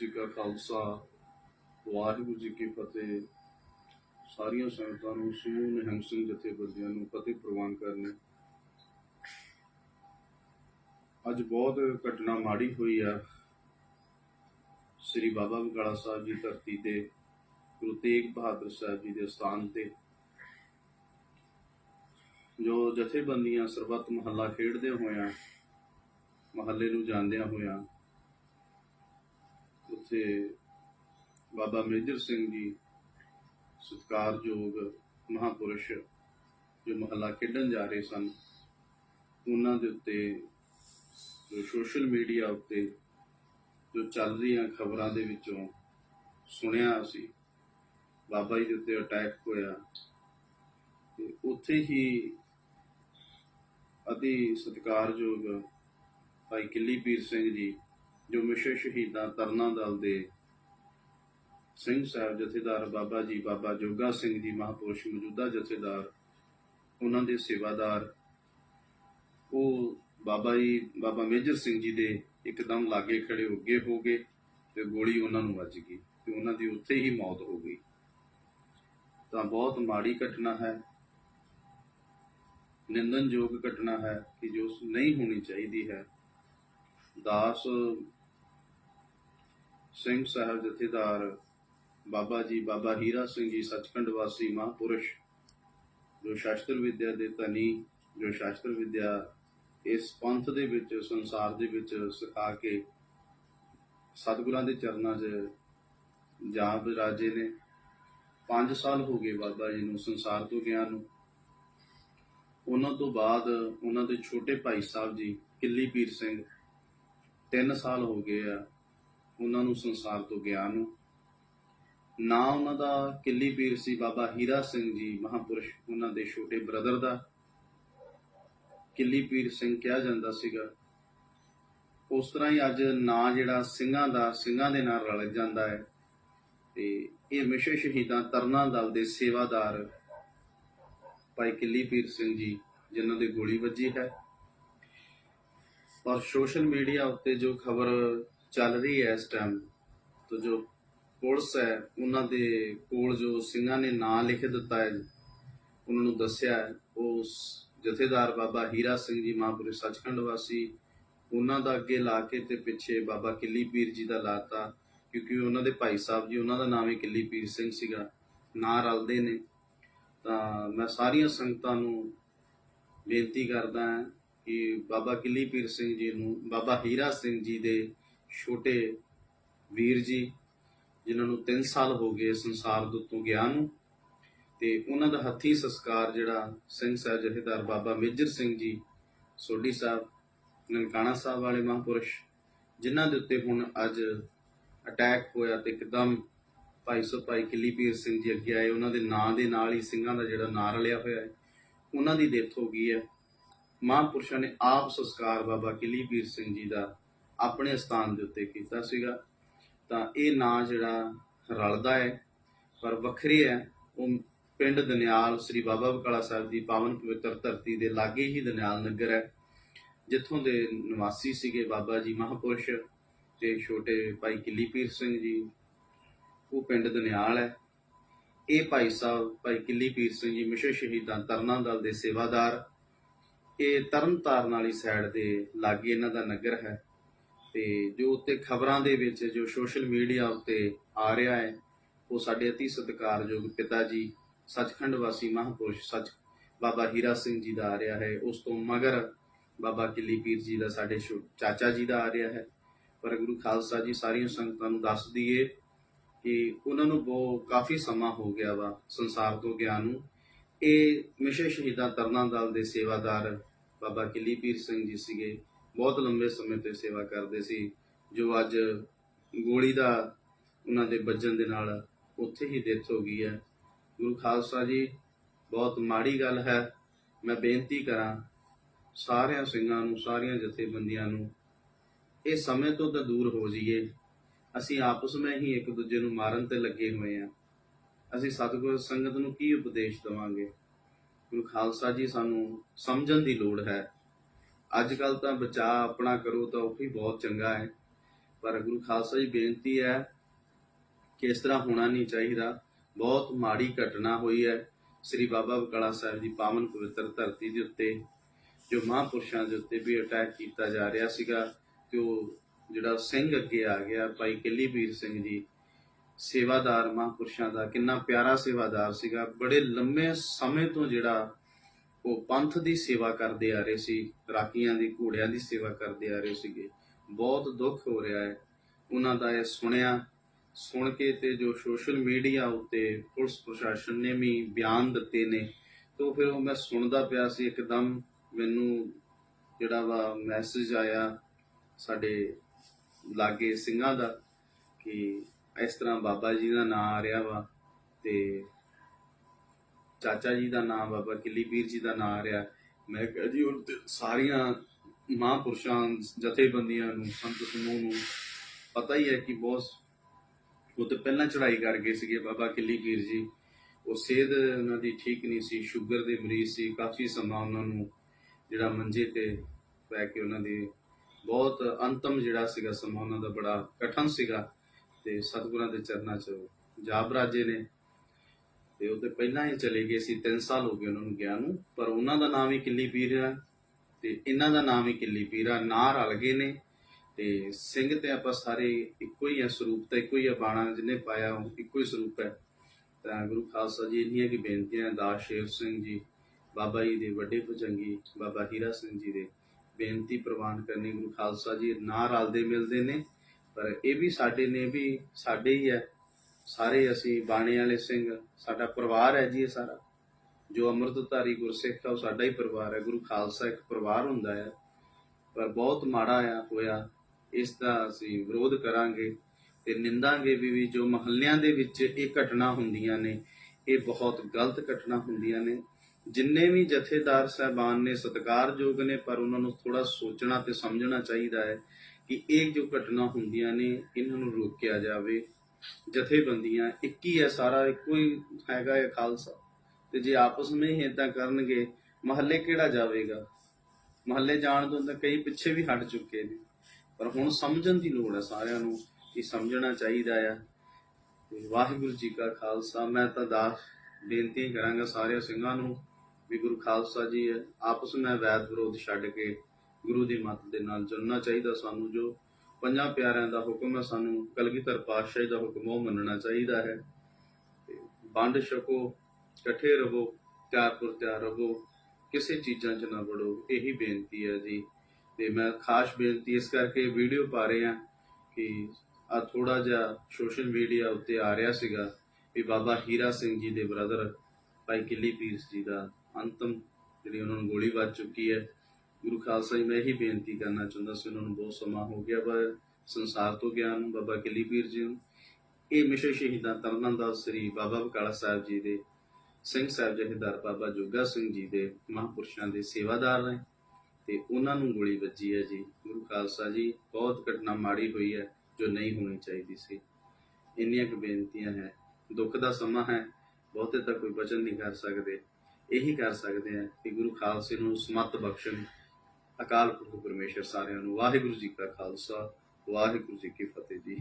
ਜੀ ਕਾ ਖਾਲਸਾ, ਵਾਹਿਗੁਰੂ ਜੀ ਕੀ ਫਤਿਹ। ਸਾਰੀਆਂ ਸੰਗਤਾਂ ਨੂੰ ਸਮੂਹ ਨਿਹੰਗ ਸਿੰਘ ਜਥੇਬੰਦੀਆਂ ਨੂੰ ਫਤਿਹ ਪ੍ਰਵਾਨ ਕਰਨੇ। ਅੱਜ ਬਹੁਤ ਘਟਨਾ ਮਾੜੀ ਹੋਈ ਆ। ਸ੍ਰੀ ਬਾਬਾ ਬਕਾਲਾ ਸਾਹਿਬ ਜੀ ਧਰਤੀ ਤੇ, ਗੁਰੂ ਤੇਗ ਬਹਾਦਰ ਸਾਹਿਬ ਜੀ ਦੇ ਸਥਾਨ ਤੇ, ਜੋ ਜਥੇਬੰਦੀਆਂ ਸਰਬੱਤ ਮਹੱਲਾ ਖੇਡਦੇ ਹੋਇਆ, ਮਹੱਲੇ ਨੂੰ ਜਾਂਦਿਆਂ ਹੋਇਆ ਉੱਥੇ ਬਾਬਾ ਮੇਜਰ ਸਿੰਘ ਜੀ ਸਤਿਕਾਰਯੋਗ ਮਹਾਪੁਰਸ਼ ਜੋ ਮਹੱਲਾ ਖੇਡਣ ਜਾ ਰਹੇ ਸਨ, ਉਹਨਾਂ ਦੇ ਉੱਤੇ ਜੋ ਸੋਸ਼ਲ ਮੀਡੀਆ ਉੱਤੇ ਜੋ ਚੱਲ ਰਹੀਆਂ ਖਬਰਾਂ ਦੇ ਵਿੱਚੋਂ ਸੁਣਿਆ ਅਸੀਂ, ਬਾਬਾ ਜੀ ਦੇ ਉੱਤੇ ਅਟੈਕ ਹੋਇਆ। ਤੇ ਉੱਥੇ ਹੀ ਅਤੀ ਸਤਿਕਾਰਯੋਗ ਭਾਈ ਕਿੱਲੀ ਪੀਰ ਸਿੰਘ ਜੀ ਜੋ ਮਿਸ਼ਨ ਸ਼ਹੀਦਾਂ ਤਰਨਾ ਦਲ ਦੇ ਸਿੰਘ ਸਾਹਿਬ ਜਥੇਦਾਰ ਬਾਬਾ ਜੀ, ਬਾਬਾ ਜੋਗਾ ਸਿੰਘ ਜੀ ਮਹਾਪੁਰਸ਼ ਮੌਜੂਦਾ ਜਥੇਦਾਰ, ਉਹਨਾਂ ਦੇ ਸੇਵਾਦਾਰ, ਉਹ ਬਾਬਾ ਜੀ, ਬਾਬਾ ਮੇਜਰ ਸਿੰਘ ਜੀ ਦੇ ਇੱਕਦਮ ਲਾਗੇ ਖੜੇ ਹੋ ਗਏ ਹੋ ਗਏ ਤੇ ਗੋਲੀ ਉਹਨਾਂ ਨੂੰ ਵੱਜ ਗਈ ਤੇ ਉਹਨਾਂ ਦੀ ਉੱਥੇ ਹੀ ਮੌਤ ਹੋ ਗਈ। ਤਾਂ ਬਹੁਤ ਮਾੜੀ ਘਟਨਾ ਹੈ। ਨਿੰਦਨਯੋਗ ਘਟਨਾ ਹੈ ਕਿ ਜੋ ਨਹੀਂ ਹੋਣੀ ਚਾਹੀਦੀ ਹੈ। ਦਾਸ ਸਿੰਘ ਸਾਹਿਬ ਜਥੇਦਾਰ, ਬਾਬਾ ਜੀ, ਬਾਬਾ ਹੀਰਾ ਸਿੰਘ ਜੀ, ਸੱਚਖੰਡ ਵਾਸੀ, ਮਹਾਪੁਰਸ਼, ਜੋ ਸ਼ਾਸਤਰ ਵਿਦਿਆ ਦੇ ਧਨੀ, ਜੋ ਸ਼ਾਸਤਰ ਵਿਦਿਆ ਇਸ ਪੰਥ ਦੇ ਵਿੱਚ, ਸੰਸਾਰ ਦੇ ਵਿੱਚ ਸਿਖਾ ਕੇ ਸਤਿਗੁਰਾਂ ਦੇ ਚਰਨਾਂ 'ਚ ਜਾ ਬਿਰਾਜੇ ਨੇ। 5 ਸਾਲ ਹੋ ਗਏ ਬਾਬਾ ਜੀ ਨੂੰ ਸੰਸਾਰ ਤੋਂ ਗਿਆ ਨੂੰ। ਉਹਨਾਂ ਤੋਂ ਬਾਅਦ ਉਹਨਾਂ ਦੇ ਛੋਟੇ ਭਾਈ ਸਾਹਿਬ ਜੀ, ਕਿੱਲੀ ਪੀਰ ਸਿੰਘ 3 ਸਾਲ ਹੋ ਗਏ ਆ। ਉਹਨਾਂ ਨੂੰ ਸੰਸਾਰ ਤੋਂ ਗਿਆਨ ਨੂੰ। ਨਾ ਉਹਨਾਂ ਦਾ ਕਿੱਲੀ ਪੀਰ ਸੀ ਬਾਬਾ ਹੀਰਾ ਸਿੰਘ ਜੀ, ਮਹਾਪੁਰਸ਼ ਉਹਨਾਂ ਦੇ ਛੋਟੇ ਬ੍ਰਦਰ ਦਾ। ਕਿੱਲੀ ਪੀਰ ਸਿੰਘ ਕਿਹਾ ਜਾਂਦਾ ਸੀਗਾ, ਉਸ ਤਰ੍ਹਾਂ ਹੀ ਅੱਜ ਨਾਂ ਜਿਹੜਾ ਸਿੰਘਾਂ ਦਾ, ਸਿੰਘਾਂ ਦੇ ਨਾਲ ਰਲ ਜਾਂਦਾ ਹੈ। ਤੇ ਇਹ ਮਿਸ਼ਨ ਸ਼ਹੀਦਾਂ ਤਰਨਾ ਦਲ ਦੇ ਸੇਵਾਦਾਰ ਭਾਈ ਕਿੱਲੀ ਪੀਰ ਸਿੰਘ ਜੀ, ਜਿਨ੍ਹਾਂ ਦੇ ਗੋਲੀ ਵੱਜੀ ਹੈ। ਪਰ ਸੋਸ਼ਲ ਮੀਡੀਆ ਉੱਤੇ ਜੋ ਖਬਰ ਚੱਲ ਰਹੀ ਹੈ ਇਸ ਟਾਈਮ ਤੋਂ ਜੋ ਪੁਲਿਸ ਹੈ ਉਹਨਾਂ ਦੇ ਕੋਲ ਜੋ ਸਿੰਘਾਂ ਨੇ ਨਾਂ ਲਿਖ ਦਿੱਤਾ ਹੈ ਉਹਨਾਂ ਨੂੰ ਦੱਸਿਆ ਹੈ, ਉਸ ਜਥੇਦਾਰ ਬਾਬਾ ਹੀਰਾ ਸਿੰਘ ਜੀ ਮਹਾਂਪੁਰਸ਼ ਸੱਚਖੰਡ ਵਾਸੀ ਉਹਨਾਂ ਦਾ ਅੱਗੇ ਲਾ ਕੇ ਤੇ ਪਿੱਛੇ ਬਾਬਾ ਕਿੱਲੀ ਪੀਰ ਜੀ ਦਾ ਲਾਤਾ ਕਿਉਂਕਿ ਉਹਨਾਂ ਦੇ ਭਾਈ ਸਾਹਿਬ ਜੀ ਉਹਨਾਂ ਦਾ ਨਾਮ ਹੀ ਕਿੱਲੀ ਪੀਰ ਸਿੰਘ ਸੀਗਾ ਨਾਂ ਰਲਦੇ ਨੇ। ਤਾਂ ਮੈਂ ਸਾਰੀਆਂ ਸੰਗਤਾਂ ਨੂੰ ਬੇਨਤੀ ਕਰਦਾ ਹਾਂ ਕਿ ਬਾਬਾ ਕਿੱਲੀ ਪੀਰ ਸਿੰਘ ਜੀ ਨੂੰ ਬਾਬਾ ਹੀਰਾ ਸਿੰਘ ਜੀ ਦੇ ਛੋਟੇ ਵੀਰ ਜੀ, ਜਿਨ੍ਹਾਂ ਨੂੰ 3 ਸਾਲ ਹੋ ਗਏ ਸੰਸਾਰ ਦੇ ਗਿਆ ਨੂੰ, ਤੇ ਉਹਨਾਂ ਦਾ ਹੱਥੀ ਸੰਸਕਾਰ ਜਿਹੜਾ ਸਿੰਘ ਸਾਹਿਬ ਜਥੇਦਾਰ ਬਾਬਾ ਮੇਜਰ ਸਿੰਘ ਜੀ, ਸੋਢੀ ਸਾਹਿਬ, ਨਨਕਾਣਾ ਸਾਹਿਬ ਵਾਲੇ ਮਹਾਂਪੁਰਸ਼, ਜਿਨ੍ਹਾਂ ਦੇ ਉੱਤੇ ਹੁਣ ਅੱਜ ਅਟੈਕ ਹੋਇਆ ਤੇ ਇੱਕਦਮ ਭਾਈ ਸੋ ਭਾਈ ਕਿੱਲੀ ਪੀਰ ਸਿੰਘ ਜੀ ਅੱਗੇ ਆਏ, ਉਹਨਾਂ ਦੇ ਨਾਂ ਦੇ ਨਾਲ ਹੀ ਸਿੰਘਾਂ ਦਾ ਜਿਹੜਾ ਨਾਂ ਰਲਿਆ ਹੋਇਆ ਹੈ, ਉਹਨਾਂ ਦੀ ਡੈਥ ਹੋ ਗਈ ਹੈ। ਮਹਾਂਪੁਰਸ਼ਾਂ ਨੇ ਆਪ ਸੰਸਕਾਰ ਬਾਬਾ ਕਿੱਲੀ ਪੀਰ ਸਿੰਘ ਜੀ ਦਾ ਆਪਣੇ ਸਥਾਨ ਦੇ ਉੱਤੇ ਕੀਤਾ ਸੀਗਾ। ਤਾਂ ਇਹ ਨਾਂ ਜਿਹੜਾ ਰਲਦਾ ਹੈ, ਪਰ ਵੱਖਰੇ ਹੈ। ਉਹ ਪਿੰਡ ਦਨਿਆਲ ਸ੍ਰੀ ਬਾਬਾ ਬਕਾਲਾ ਸਾਹਿਬ ਦੀ ਪਾਵਨ ਪਵਿੱਤਰ ਧਰਤੀ ਦੇ ਲਾਗੇ ਹੀ ਦਨਿਆਲ ਨਗਰ ਹੈ, ਜਿੱਥੋਂ ਦੇ ਨਿਵਾਸੀ ਸੀਗੇ ਬਾਬਾ ਜੀ ਮਹਾਪੁਰਸ਼ ਤੇ ਛੋਟੇ ਭਾਈ ਕਿੱਲੀ ਪੀਰ ਸਿੰਘ ਜੀ। ਉਹ ਪਿੰਡ ਦਨਿਆਲ ਹੈ। ਇਹ ਭਾਈ ਸਾਹਿਬ, ਭਾਈ ਕਿੱਲੀ ਪੀਰ ਸਿੰਘ ਜੀ ਮਿਸ਼ਨ ਸ਼ਹੀਦਾਂ ਤਰਨਾ ਦਲ ਦੇ ਸੇਵਾਦਾਰ। ਇਹ ਤਰਨ ਤਾਰਨ ਵਾਲੀ ਸਾਈਡ ਦੇ ਲਾਗੇ ਇਹਨਾਂ ਦਾ ਨਗਰ ਹੈ। ਤੇ ਜੋ ਉੱਤੇ ਖਬਰਾਂ ਦੇ ਵਿੱਚ, ਜੋ ਸੋਸ਼ਲ ਮੀਡੀਆ ਉੱਤੇ ਆ ਰਿਹਾ ਹੈ, ਉਹ ਸਾਡੇ ਅਤੀ ਸਤਿਕਾਰਯੋਗ ਪਿਤਾ ਜੀ ਸੱਚਖੰਡ ਵਾਸੀ ਮਹਾਪੁਰਸ਼ ਸੱਚ ਬਾਬਾ ਹੀਰਾ ਸਿੰਘ ਜੀ ਦਾ ਆ ਰਿਹਾ ਹੈ। ਉਸ ਤੋਂ ਮਗਰ ਬਾਬਾ ਕਿੱਲੀ ਪੀਰ ਜੀ ਦਾ ਸਾਡੇ ਚਾਚਾ ਜੀ ਦਾ ਆ ਰਿਹਾ ਹੈ। ਪਰ ਗੁਰੂ ਖਾਲਸਾ ਜੀ ਸਾਰੀਆਂ ਸੰਗਤਾਂ ਨੂੰ ਦੱਸ ਦਈਏ ਕਿ ਉਹਨਾਂ ਨੂੰ ਬਹੁਤ ਕਾਫੀ ਸਮਾਂ ਹੋ ਗਿਆ ਵਾ ਸੰਸਾਰ ਤੋਂ ਗਿਆ ਨੂੰ। ਇਹ ਮਿਸ਼ੇ ਸ਼ਹੀਦਾਂ ਤਰਨਾ ਦਲ ਦੇ ਸੇਵਾਦਾਰ ਬਾਬਾ ਕਿੱਲੀ ਪੀਰ ਸਿੰਘ ਜੀ ਸੀਗੇ। ਬਹੁਤ ਲੰਬੇ ਸਮੇਂ ਤੋਂ ਸੇਵਾ ਕਰਦੇ ਸੀ, ਜੋ ਅੱਜ ਗੋਲੀ ਦਾ ਉਹਨਾਂ ਦੇ ਵੱਜਣ ਦੇ ਨਾਲ ਉੱਥੇ ਹੀ ਡੈਥ ਹੋ ਗਈ ਹੈ। ਗੁਰੂ ਖਾਲਸਾ ਜੀ, ਬਹੁਤ ਮਾੜੀ ਗੱਲ ਹੈ। ਮੈਂ ਬੇਨਤੀ ਕਰਾਂ, ਸਾਰਿਆਂ ਸਿੰਘਾਂ ਨੂੰ, ਸਾਰੀਆਂ ਜਥੇਬੰਦੀਆਂ ਨੂੰ, ਇਹ ਸਮੇਂ ਤੋਂ ਤਾਂ ਦੂਰ ਹੋ ਜਾਈਏ। ਅਸੀਂ ਆਪਸ ਵਿੱਚ ਹੀ ਇੱਕ ਦੂਜੇ ਨੂੰ ਮਾਰਨ ਤੇ ਲੱਗੇ ਹੋਏ ਆ ਅਸੀਂ ਸਤਿਗੁਰ ਸੰਗਤ ਨੂੰ ਕੀ ਉਪਦੇਸ਼ ਦਵਾਂਗੇ? ਗੁਰੂ ਖਾਲਸਾ ਜੀ, ਸਾਨੂੰ ਸਮਝਣ ਦੀ ਲੋੜ ਹੈ। ਅੱਜ ਕੱਲ ਤਾਂ ਬਚਾ ਆਪਣਾ ਕਰੋ ਤਾਂ ਉਹ ਹੀ ਬਹੁਤ ਚੰਗਾ ਹੈ। ਪਰ ਗੁਰੂ ਖਾਲਸਾ ਜੀ ਬੇਨਤੀ ਹੈ ਕਿ ਇਸ ਤਰ੍ਹਾਂ ਹੋਣਾ ਨਹੀਂ ਚਾਹੀਦਾ। ਬਹੁਤ ਮਾੜੀ ਘਟਨਾ ਹੋਈ ਹੈ ਸ੍ਰੀ ਬਾਬਾ ਬਕਾਲਾ ਸਾਹਿਬ ਦੀ ਪਾਵਨ ਪਵਿੱਤਰ ਧਰਤੀ ਦੇ ਉੱਤੇ, ਜੋ ਮਹਾਂਪੁਰਸ਼ਾਂ ਦੇ ਉੱਤੇ ਵੀ ਅਟੈਕ ਕੀਤਾ ਜਾ ਰਿਹਾ ਸੀਗਾ ਤੇ ਉਹ ਜਿਹੜਾ ਸਿੰਘ ਅੱਗੇ ਆ ਗਿਆ, ਭਾਈ ਕਿੱਲੀ ਵੀਰ ਸਿੰਘ ਜੀ, ਸੇਵਾਦਾਰ ਮਹਾਂਪੁਰਸ਼ਾਂ ਦਾ, ਕਿੰਨਾ ਪਿਆਰਾ ਸੇਵਾਦਾਰ ਸੀਗਾ। ਬੜੇ ਲੰਮੇ ਸਮੇਂ ਤੋਂ ਜਿਹੜਾ ਉਹ ਪੰਥ ਦੀ ਸੇਵਾ ਕਰਦੇ ਆ ਰਹੇ ਸੀ ਰਾਕੀਆਂ ਦੀ, ਘੋੜਿਆਂ ਦੀ ਸੇਵਾ ਕਰਦੇ ਆ ਰਹੇ ਸੀਗੇ। ਬਹੁਤ ਦੁੱਖ ਹੋ ਰਿਹਾ ਹੈ। ਉਹਨਾਂ ਦਾ ਇਹ ਸੁਣਿਆ, ਸੁਣ ਕੇ ਤੇ ਜੋ ਸੋਸ਼ਲ ਮੀਡੀਆ ਉੱਤੇ ਪੁਲਿਸ ਪ੍ਰਸ਼ਾਸਨ ਨੇ ਵੀ ਬਿਆਨ ਦਿੱਤੇ ਨੇ, ਤੋਂ ਫਿਰ ਉਹ ਮੈਂ ਸੁਣਦਾ ਪਿਆ ਸੀ ਇੱਕਦਮ। ਮੈਨੂੰ ਜਿਹੜਾ ਵਾ ਮੈਸੇਜ ਆਇਆ ਸਾਡੇ ਲਾਗੇ ਸਿੰਘਾਂ ਦਾ ਕਿ ਇਸ ਤਰ੍ਹਾਂ ਬਾਬਾ ਜੀ ਦਾ ਨਾਮ ਆ ਰਿਹਾ ਵਾ ਤੇ ਚਾਚਾ ਜੀ ਦਾ ਨਾਮ, ਬਾਬਾ ਕਿੱਲੀ ਪੀਰ ਜੀ ਦਾ ਨਾਮ ਆ ਰਿਹਾ। ਮੈਂ ਕਿਹਾ ਜੀ ਹੁਣ ਸਾਰੀਆਂ ਮਹਾਂਪੁਰਸ਼ਾਂ, ਜਥੇਬੰਦੀਆਂ ਨੂੰ, ਸੰਤ ਸਮੂਹ ਨੂੰ ਪਤਾ ਹੀ ਹੈ ਕਿ ਬਹੁਤ ਉਹ ਤੇ ਪਹਿਲਾਂ ਚੜ੍ਹਾਈ ਕਰ ਗਏ ਸੀਗੇ ਬਾਬਾ ਕਿੱਲੀ ਪੀਰ ਜੀ। ਉਹ ਸਿਹਤ ਉਹਨਾਂ ਦੀ ਠੀਕ ਨਹੀਂ ਸੀ, ਸ਼ੂਗਰ ਦੇ ਮਰੀਜ਼ ਸੀ, ਕਾਫੀ ਸਮਾਂ ਉਹਨਾਂ ਨੂੰ ਜਿਹੜਾ ਮੰਜੇ ਤੇ ਪੈ ਕੇ ਉਹਨਾਂ ਦੀ ਬਹੁਤ ਅੰਤਮ ਜਿਹੜਾ ਸੀਗਾ ਸਮਾਂ ਉਹਨਾਂ ਦਾ ਬੜਾ ਕਠਨ ਸੀਗਾ ਤੇ ਸਤਿਗੁਰਾਂ ਦੇ ਚਰਨਾਂ 'ਚ ਜਾਬ ਰਾਜੇ ਨੇ। ਤੇ ਉਹ ਪਹਿਲਾਂ ਹੀ ਚਲੇ ਗਏ ਸੀ 3 ਸਾਲ ਹੋ ਗਏ ਉਹਨਾਂ ਨੂੰ ਗਿਆ ਨੂੰ, ਪਰ ਉਹਨਾਂ ਦਾ ਨਾਮ ਹੀ ਕਿੱਲੀ ਪੀਰ ਤੇ ਇਹਨਾਂ ਦਾ ਨਾਮ ਹੀ ਕਿੱਲੀ ਪੀਰ, ਨਾਂ ਰਲ ਗਏ ਨੇ ਤੇ ਸਿੰਘ ਤੇ ਆਪਾਂ ਸਾਰੇ ਇੱਕੋ ਹੀ ਆ, ਸਰੂਪ ਤਾਂ ਇੱਕੋ ਹੀ ਆ, ਬਾਣਾ ਜਿਹਨੇ ਪਾਇਆ ਉਹ ਇੱਕੋ ਹੀ ਸਰੂਪ ਹੈ। ਤਾਂ ਗੁਰੂ ਖਾਲਸਾ ਜੀ ਇੰਨੀਆਂ ਕੀ ਬੇਨਤੀਆਂ, ਦਾਸ ਸ਼ੇਰ ਸਿੰਘ ਜੀ, ਬਾਬਾ ਜੀ ਦੇ ਵੱਡੇ ਭੁਜੰਗੀ, ਬਾਬਾ ਹੀਰਾ ਸਿੰਘ ਜੀ ਦੇ ਬੇਨਤੀ ਪ੍ਰਵਾਨ ਕਰਨੀ ਗੁਰੂ ਖਾਲਸਾ ਜੀ, ਨਾ ਰਲਦੇ ਮਿਲਦੇ ਨੇ, ਪਰ ਇਹ ਵੀ ਸਾਡੇ ਨੇ ਵੀ ਸਾਡੇ ਹੀ ਹੈ ਸਾਰੇ ਅਸੀਂ ਬਾਣੇ ਵਾਲੇ ਸਿੰਘ, ਸਾਡਾ ਪਰਿਵਾਰ ਹੈ ਜੀ ਇਹ ਸਾਰਾ। ਜੋ ਅੰਮ੍ਰਿਤਧਾਰੀ ਗੁਰਸਿੱਖ ਆ, ਉਹ ਸਾਡਾ ਹੀ ਪਰਿਵਾਰ ਹੈ। ਗੁਰੂ ਖਾਲਸਾ ਇੱਕ ਪਰਿਵਾਰ ਹੁੰਦਾ ਹੈ। ਪਰ ਬਹੁਤ ਮਾੜਾ ਆ, ਹੋਇਆ। ਇਸ ਦਾ ਅਸੀਂ ਵਿਰੋਧ ਕਰਾਂਗੇ ਤੇ ਨਿੰਦਾਂਗੇ ਵੀ ਜੋ ਮਹੱਲਿਆਂ ਦੇ ਵਿੱਚ ਇਹ ਘਟਨਾ ਹੁੰਦੀਆਂ ਨੇ, ਇਹ ਬਹੁਤ ਗਲਤ ਘਟਨਾ ਹੁੰਦੀਆਂ ਨੇ। ਜਿੰਨੇ ਵੀ ਜਥੇਦਾਰ ਸਹਿਬਾਨ ਨੇ, ਸਤਿਕਾਰਯੋਗ ਨੇ, ਪਰ ਉਹਨਾਂ ਨੂੰ ਥੋੜਾ ਸੋਚਣਾ ਤੇ ਸਮਝਣਾ ਚਾਹੀਦਾ ਹੈ ਕਿ ਇਹ ਜੋ ਘਟਨਾ ਹੁੰਦੀਆਂ ਨੇ, ਇਹਨਾਂ ਨੂੰ ਰੋਕਿਆ ਜਾਵੇ। ਜਥੇਬੰਦੀਆਂ ਇੱਕ ਹੀ ਹੈ ਸਾਰਾ ਇੱਕੋ ਹੀ ਹੈਗਾ ਹੈ ਖਾਲਸਾ। ਤੇ ਜੇ ਆਪਸ ਵਿੱਚ ਇਦਾਂ ਕਰਨਗੇ ਮਹੱਲੇ ਕਿਹੜਾ ਜਾਵੇਗਾ? ਮਹੱਲੇ ਜਾਣ ਤੋਂ ਤਾਂ ਕਈ ਪਿੱਛੇ ਵੀ ਹਟ ਚੁੱਕੇ ਨੇ। ਪਰ ਹੁਣ ਸਮਝਣ ਦੀ ਲੋੜ ਹੈ ਸਾਰਿਆਂ ਨੂੰ ਕਿ ਸਮਝਣਾ ਚਾਹੀਦਾ ਆ। ਵਾਹਿਗੁਰੂ ਜੀ ਕਾ ਖਾਲਸਾ ਮੈਂ ਤਾਂ ਦਾਸ ਬੇਨਤੀ ਕਰਾਂਗਾ ਸਾਰੇ ਸਿੰਘਾਂ ਨੂੰ ਵੀ ਗੁਰੂ ਖਾਲਸਾ ਜੀ ਹੈ, ਆਪਸ ਵਿੱਚ ਵੈਦ ਵਿਰੋਧ ਛੱਡ ਕੇ ਗੁਰੂ ਦੀ ਮੱਤ ਦੇ ਨਾਲ ਚੱਲਣਾ ਚਾਹੀਦਾ ਸਾਨੂੰ ਜੋ ਪੰਜਾਂ ਪਿਆਰਿਆਂ ਦਾ ਹੁਕਮ ਹੈ, ਸਾਨੂੰ ਕਲਗੀਧਰ ਪਾਤਸ਼ਾਹੀ ਦਾ ਹੁਕਮ ਉਹ ਮੰਨਣਾ ਚਾਹੀਦਾ ਹੈ। ਵੰਡ ਛਕੋ, ਇਕੱਠੇ ਰਹੋ, ਤਿਆਰ ਤਿਆਰ ਰਹੋ, ਕਿਸੇ ਚੀਜ਼ਾਂ 'ਚ ਨਾ ਵੜੋ, ਇਹੀ ਬੇਨਤੀ ਹੈ ਜੀ। ਤੇ ਮੈਂ ਖਾਸ ਬੇਨਤੀ ਇਸ ਕਰਕੇ ਵੀਡੀਓ ਪਾ ਰਹੇ ਹਾਂ ਕਿ ਆ ਥੋੜਾ ਜਿਹਾ ਸੋਸ਼ਲ ਮੀਡੀਆ ਉੱਤੇ ਆ ਰਿਹਾ ਸੀਗਾ ਵੀ ਬਾਬਾ ਹੀਰਾ ਸਿੰਘ ਜੀ ਦੇ ਬ੍ਰਦਰ, ਭਾਈ ਕਿੱਲੀ ਪੀਰ ਜੀ ਦਾ ਅੰਤਮ ਜਿਹੜੀ ਉਹਨਾਂ ਨੂੰ ਗੋਲੀ ਵੱਜ ਚੁੱਕੀ ਹੈ ਗੁਰੂ ਖਾਲਸਾ ਜੀ, ਮੈਂ ਇਹੀ ਬੇਨਤੀ ਕਰਨਾ ਚਾਹੁੰਦਾ ਸੀ, ਉਹਨਾਂ ਨੂੰ ਬਹੁਤ ਸਮਾਂ ਹੋ ਗਿਆ, ਪਰ ਸੰਸਾਰ ਤੋਂ ਗਿਆ ਨੂੰ, ਬਾਬਾ ਕਿੱਲੀ ਪੀਰ ਜੀ ਨੂੰ। ਇਹ ਮਿਸ਼ਨ ਸ਼ਹੀਦਾਂ ਤਰਨਨ ਸ੍ਰੀ ਬਾਬਾ ਬਕਾਲਾ ਸਾਹਿਬ ਜੀ ਦੇ, ਸਿੰਘ ਸਾਹਿਬ ਜਥੇਦਾਰ ਬਾਬਾ ਜੋਗਾ ਸਿੰਘ ਜੀ ਦੇ ਮਹਾਂਪੁਰਸ਼ਾਂ ਦੇ ਸੇਵਾਦਾਰ ਨੇ, ਤੇ ਉਹਨਾਂ ਨੂੰ ਗੋਲੀ ਵੱਜੀ ਹੈ ਜੀ। ਗੁਰੂ ਖਾਲਸਾ ਜੀ, ਬਹੁਤ ਘਟਨਾ ਮਾੜੀ ਹੋਈ ਹੈ, ਜੋ ਨਹੀਂ ਹੋਣੀ ਚਾਹੀਦੀ ਸੀ। ਇੰਨੀਆਂ ਕੁ ਬੇਨਤੀਆਂ ਹੈ। ਦੁੱਖ ਦਾ ਸਮਾਂ ਹੈ, ਬਹੁਤੇ ਤਾਂ ਕੋਈ ਬਚਨ ਨਹੀਂ ਕਰ ਸਕਦੇ। ਇਹੀ ਕਰ ਸਕਦੇ ਆ ਕਿ ਗੁਰੂ ਖਾਲਸੇ ਨੂੰ ਸਮਤ ਬਖਸ਼ਣ। ਅਕਾਲ ਪੁਰਖ ਪਰਮੇਸ਼ਰ ਸਾਰਿਆਂ ਨੂੰ ਵਾਹਿਗੁਰੂ ਜੀ ਕਾ ਖਾਲਸਾ ਵਾਹਿਗੁਰੂ ਜੀ ਕੀ ਫਤਿਹ ਜੀ।